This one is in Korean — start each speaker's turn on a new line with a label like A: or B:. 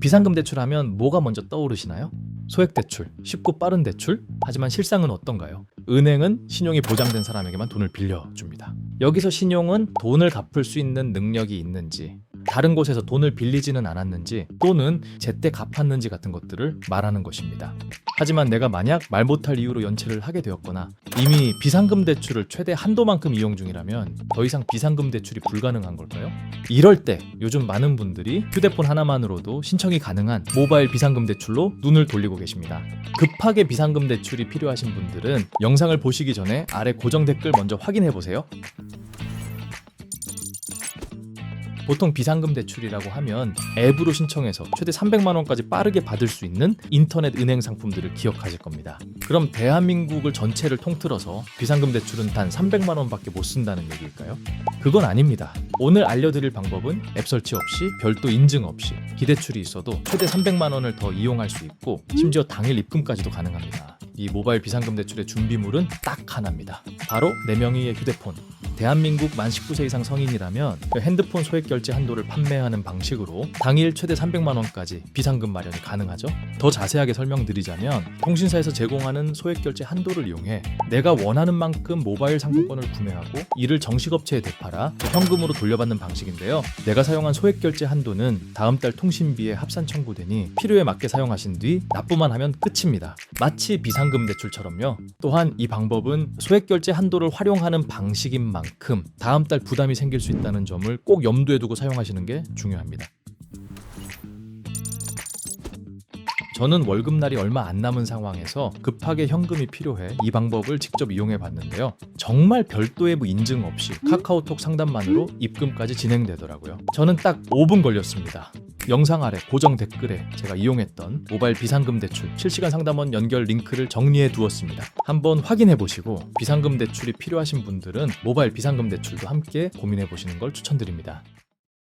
A: 비상금 대출하면 뭐가 먼저 떠오르시나요? 소액 대출, 쉽고 빠른 대출? 하지만 실상은 어떤가요? 은행은 신용이 보장된 사람에게만 돈을 빌려줍니다. 여기서 신용은 돈을 갚을 수 있는 능력이 있는지, 다른 곳에서 돈을 빌리지는 않았는지, 또는 제때 갚았는지 같은 것들을 말하는 것입니다. 하지만 내가 만약 말 못할 이유로 연체를 하게 되었거나 이미 비상금 대출을 최대 한도만큼 이용 중이라면 더 이상 비상금 대출이 불가능한 걸까요? 이럴 때 요즘 많은 분들이 휴대폰 하나만으로도 신청이 가능한 모바일 비상금 대출로 눈을 돌리고 계십니다. 급하게 비상금 대출이 필요하신 분들은 영상을 보시기 전에 아래 고정 댓글 먼저 확인해 보세요. 보통 비상금 대출이라고 하면 앱으로 신청해서 최대 300만 원까지 빠르게 받을 수 있는 인터넷 은행 상품들을 기억하실 겁니다. 그럼 대한민국을 전체를 통틀어서 비상금 대출은 단 300만 원밖에 못 쓴다는 얘기일까요? 그건 아닙니다. 오늘 알려드릴 방법은 앱 설치 없이 별도 인증 없이 기대출이 있어도 최대 300만 원을 더 이용할 수 있고 심지어 당일 입금까지도 가능합니다. 이 모바일 비상금 대출의 준비물은 딱 하나입니다. 바로 4명이의 휴대폰. 대한민국 만 19세 이상 성인이라면 그 핸드폰 소액 결제 한도를 판매하는 방식으로 당일 최대 300만 원까지 비상금 마련이 가능하죠. 더 자세하게 설명드리자면 통신사에서 제공하는 소액 결제 한도를 이용해 내가 원하는 만큼 모바일 상품권을 구매하고 이를 정식업체에 되팔아 현금으로 돌려받는 방식인데요. 내가 사용한 소액 결제 한도는 다음 달 통신비에 합산 청구되니 필요에 맞게 사용하신 뒤 납부만 하면 끝입니다. 마치 비상금 대출처럼요. 또한 이 방법은 소액 결제 한도를 활용하는 방식인 만큼 다음 달 부담이 생길 수 있다는 점을 꼭 염두에 두고 사용하시는 게 중요합니다. 저는 월급날이 얼마 안 남은 상황에서 급하게 현금이 필요해 이 방법을 직접 이용해 봤는데요. 정말 별도의 뭐 인증 없이 카카오톡 상담만으로 입금까지 진행되더라고요. 저는 딱 5분 걸렸습니다. 영상 아래 고정 댓글에 제가 이용했던 모바일 비상금 대출 실시간 상담원 연결 링크를 정리해 두었습니다. 한번 확인해 보시고 비상금 대출이 필요하신 분들은 모바일 비상금 대출도 함께 고민해 보시는 걸 추천드립니다.